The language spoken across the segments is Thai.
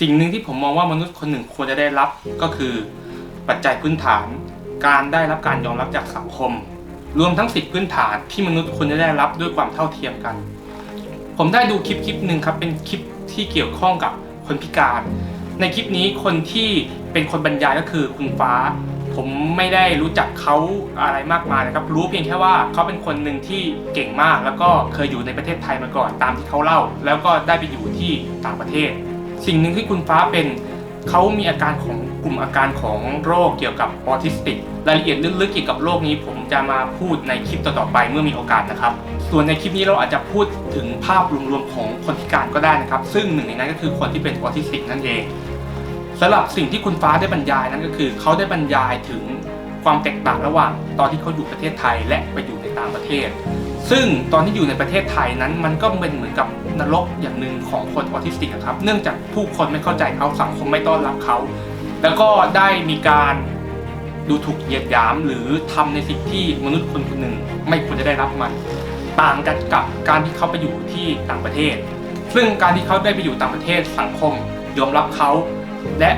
สิ่งหนึ่งที่ผมมองว่ามนุษย์คนหนึ่งควรจะได้รับก็คือ ปัจจัยพื้นฐาน การได้รับการยอมรับจากสังคม รวมทั้งสิทธิพื้นฐานที่มนุษย์ควรจะได้รับด้วยความเท่าเทียมกัน ผมได้ดูคลิปคลิปหนึ่งครับเป็นคลิปที่เกี่ยวข้องกับคนพิการ ในคลิปนี้คนที่เป็นคนบรรยายก็คือคุณฟ้า ผมไม่ได้รู้จักเขาอะไรมากมายนะครับ รู้เพียงแค่ว่าเขาเป็นคนหนึ่งที่เก่งมาก แล้วก็เคยอยู่ในประเทศไทยมาก่อนตามที่เขาเล่า แล้วก็ได้ไปอยู่ที่ต่างประเทศ สิ่งหนึ่งที่คุณฟ้าเป็นเขามีอาการของกลุ่มอาการของโรคเกี่ยวกับออทิสติกรายละเอียดลึกๆเกี่ยวกับโรคนี้ผมจะมาพูดในคลิปต่อๆไปเมื่อมีโอกาสนะครับ ส่วนในคลิปนี้เราอาจจะพูดถึงภาพรวมๆของคนพิการก็ได้นะครับ ซึ่งหนึ่งในนั้นก็คือคนที่เป็นออทิสติกนั่นเองสำหรับสิ่งที่คุณฟ้าได้บรรยายนั้นก็คือเขาได้บรรยายถึงความแตกต่างระหว่างตอนที่เขาอยู่ประเทศไทยและไปอยู่ในต่างประเทศ ซึ่งตอนที่อยู่ในประเทศไทยนั้นมันก็เป็นเหมือนกับนรกอย่างหนึ่งของคนออทิสติกครับ เนื่องจากผู้คนไม่เข้าใจเขาสังคมไม่ต้อนรับเขา แล้วก็ได้มีการดูถูกเหยียดหยามหรือทำในสิ่งที่มนุษย์คนคนหนึ่งไม่ควรจะได้รับมัน ต่างกันกับการที่เขาไปอยู่ที่ต่างประเทศ ซึ่งการที่เขาได้ไปอยู่ต่างประเทศสังคมยอมรับเขาและ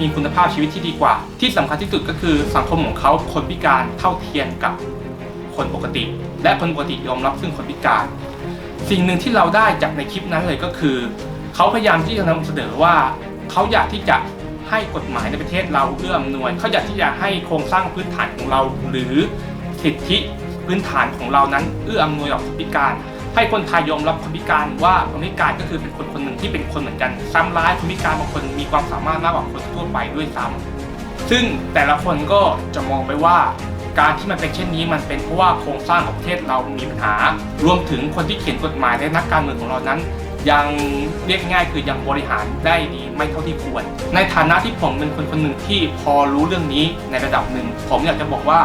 มีคุณภาพชีวิตที่ดีกว่า ที่สำคัญที่สุดก็คือสังคมของเขาคนพิการเท่าเทียมกับ คนปกติ และคนปกติยอมรับซึ่งคนพิการ สิ่งหนึ่งที่เราได้จากในคลิปนั้นเลยก็คือ เขาพยายามที่จะนำเสนอว่า เขาอยากที่จะให้กฎหมายในประเทศเราเอื้ออำนวย เขาอยากที่จะให้โครงสร้างพื้นฐานของเรา หรือสิทธิพื้นฐานของเรานั้นเอื้ออำนวยกับคนพิการ ให้คนไทยยอมรับคนพิการว่าคนพิการก็คือเป็นคนคนหนึ่งที่เป็นคนเหมือนกันซ้ำร้ายคนพิการบางคนมีความสามารถมากกว่าคนทั่วไปด้วยซ้ำซึ่งแต่ละคนก็จะมองไปว่า การที่มันเป็นเช่นนี้มันเป็นเพราะว่าโครงสร้างของประเทศเรามีปัญหา รวมถึงคนที่เขียนกฎหมายและนักการเมืองของเรานั้น ยังเรียกง่ายคือยังบริหารได้ดีไม่เท่าที่ควร ในฐานะที่ผมเป็นคนคนหนึ่งที่พอรู้เรื่องนี้ในระดับหนึ่ง ผมอยากจะบอกว่า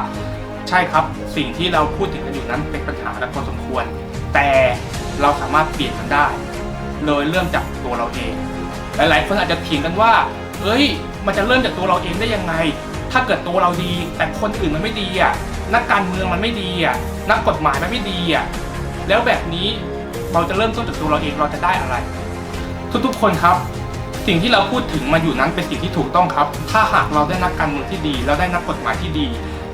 ใช่ครับสิ่งที่เราพูดถึงกันอยู่นั้นเป็นปัญหาและพอสมควร แต่เราสามารถเปลี่ยนมันได้ โดยเริ่มจากตัวเราเอง หลายๆคนอาจจะเถียงกันว่าเอ้ย มันจะเริ่มจากตัวเราเองได้ยังไง ถ้าเกิดตัวเราดี แต่คนอื่นมันไม่ดีอะนักการเมืองมันไม่ดีอะนักกฎหมายมันไม่ดีอะแล้วแบบนี้เราจะเริ่มต้นจากตัวเราเองเราจะได้อะไร ทุกๆคนครับ สิ่งที่เราพูดถึงมาอยู่นั้นเป็นสิ่งที่ถูกต้องครับ ถ้าหากเราได้นักการเมืองที่ดีแล้วได้นักกฎหมายที่ดี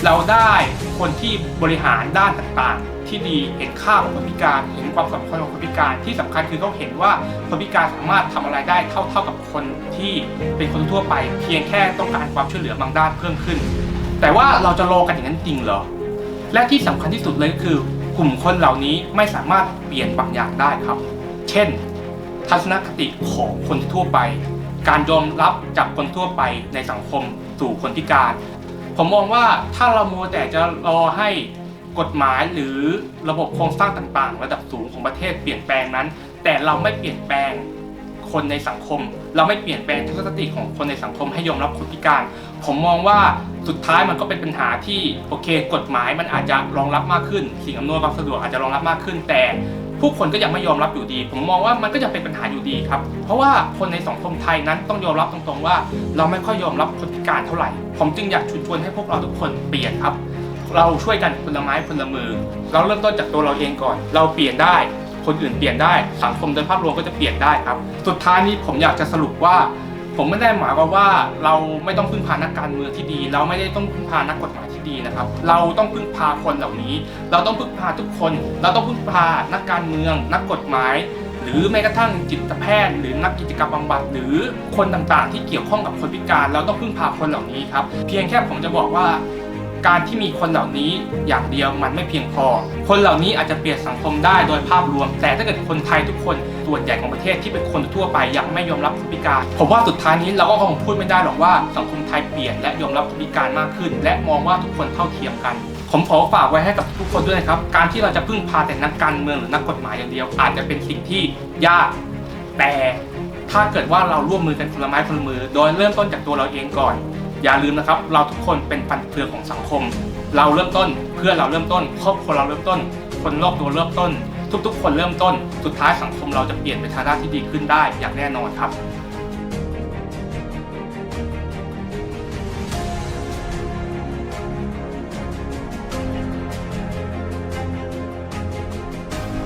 เราได้คนที่บริหารด้านต่างๆ ที่ดีเห็นค่าของคนพิการ เห็นความสำคัญของคนพิการที่สำคัญคือเขาเห็นว่าคนพิการสามารถทำอะไรได้เท่าเท่ากับคนที่เป็นคนทั่วไป เพียงแค่ต้องการความช่วยเหลือบางด้านเพิ่มขึ้น แต่ว่าเราจะรอกันอย่างนั้นจริงเหรอและที่สำคัญที่สุดเลยก็คือกลุ่มคนเหล่านี้ไม่สามารถเปลี่ยนบางอย่างได้ครับ เช่น ทัศนคติของคนทั่วไป การยอมรับจากคนทั่วไปในสังคมสู่คนพิการ ผมมองว่าถ้าเราโมแต่จะรอให้กฎหมายหรือระบบโครงสร้างต่างๆ ระดับสูงของประเทศเปลี่ยนแปลงนั้น แต่เราไม่เปลี่ยนแปลงคนในสังคม เราไม่เปลี่ยนแปลงทัศนคติของคนในสังคมให้ยอมรับคนพิการ ผมมองว่าสุดท้ายมันก็เป็นปัญหาที่โอเค กฎหมายมันอาจจะรองรับมากขึ้น สิ่งอำนวยความสะดวกอาจจะรองรับมากขึ้นแต่ ผู้คนก็ยังไม่ยอมรับอยู่ดี ผมมองว่ามันก็ยังเป็นปัญหาอยู่ดีครับ เพราะว่าคนในสังคมไทยนั้นต้องยอมรับตรงๆว่า เราไม่ค่อยยอมรับคนพิการเท่าไหร่ ผมจึงอยากชวนชวนให้พวกเราทุกคนเปลี่ยนครับ เราช่วยกันคนละไม้คนละมือ เราเริ่มต้นจากตัวเราเองก่อน เราเปลี่ยนได้ คนอื่นเปลี่ยนได้ สังคมโดยภาพรวมก็จะเปลี่ยนได้ครับ สุดท้ายนี้ผมอยากจะสรุปว่า ผมไม่ได้หมายความว่าเราไม่ต้องพึ่งพานักการเมืองที่ดี เราไม่ได้ต้องพึ่งพานักกฎหมายที่ดีนะครับ เราต้องพึ่งพาคนเหล่านี้ เราต้องพึ่งพาทุกคน เราต้องพึ่งพานักการเมือง นักกฎหมาย หรือแม้กระทั่งจิตแพทย์ หรือนักกิจกรรมบำบัดหรือคนต่างๆ ที่เกี่ยวข้องกับคนพิการ เราต้องพึ่งพาคนเหล่านี้ครับ เพียงแค่ผมจะบอกว่า การที่มีคนเหล่านี้อย่างเดียวมันไม่เพียงพอ คนเหล่านี้อาจจะเปลี่ยนสังคมได้โดยภาพรวม แต่ถ้าเกิดคนไทยทุกคนส่วนใหญ่ของประเทศที่เป็นคนทั่วไปยังไม่ยอมรับคนพิการ ผมว่าสุดท้ายนี้เราก็คงพูดไม่ได้หรอกว่าสังคมไทยเปลี่ยนและยอมรับคนพิการมากขึ้น และมองว่าทุกคนเท่าเทียมกันผมขอฝากไว้ให้กับทุกคนด้วยนะครับ การที่เราจะพึ่งพาแต่นักการเมืองหรือนักกฎหมายอย่างเดียว อาจจะเป็นสิ่งที่ยากแต่ถ้าเกิดว่าเราร่วมมือกันคนละไม้คนละมือ โดยเริ่มต้นจากตัวเราเองก่อน อย่าลืมนะครับ เราทุกคนเป็นปันเฟืองของสังคม เราเริ่มต้นเพื่อนเราเริ่มต้น ครอบครัวเราเริ่มต้น คนรอบตัวเริ่มต้น ทุกๆ คนเริ่มต้น สุดท้ายสังคมเราจะเปลี่ยนไปทางด้านที่ดีขึ้นได้อย่างแน่นอนครับ